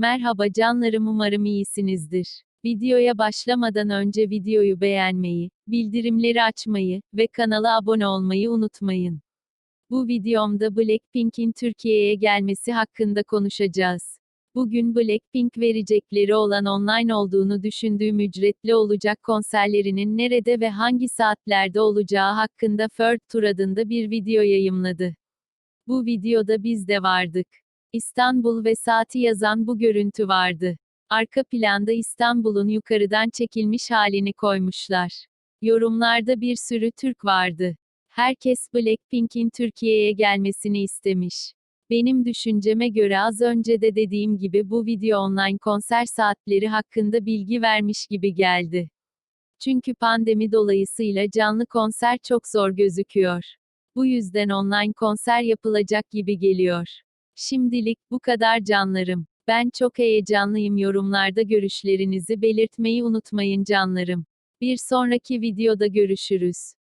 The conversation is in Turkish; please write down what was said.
Merhaba canlarım umarım iyisinizdir. Videoya başlamadan önce videoyu beğenmeyi, bildirimleri açmayı ve kanala abone olmayı unutmayın. Bu videomda Blackpink'in Türkiye'ye gelmesi hakkında konuşacağız. Bugün Blackpink verecekleri olan online olduğunu düşündüğüm ücretli olacak konserlerinin nerede ve hangi saatlerde olacağı hakkında Third Tour adında bir video yayımladı. Bu videoda biz de vardık. İstanbul ve saati yazan bu görüntü vardı. Arka planda İstanbul'un yukarıdan çekilmiş halini koymuşlar. Yorumlarda bir sürü Türk vardı. Herkes Blackpink'in Türkiye'ye gelmesini istemiş. Benim düşünceme göre az önce de dediğim gibi bu video online konser saatleri hakkında bilgi vermiş gibi geldi. Çünkü pandemi dolayısıyla canlı konser çok zor gözüküyor. Bu yüzden online konser yapılacak gibi geliyor. Şimdilik bu kadar canlarım. Ben çok heyecanlıyım yorumlarda görüşlerinizi belirtmeyi unutmayın canlarım. Bir sonraki videoda görüşürüz.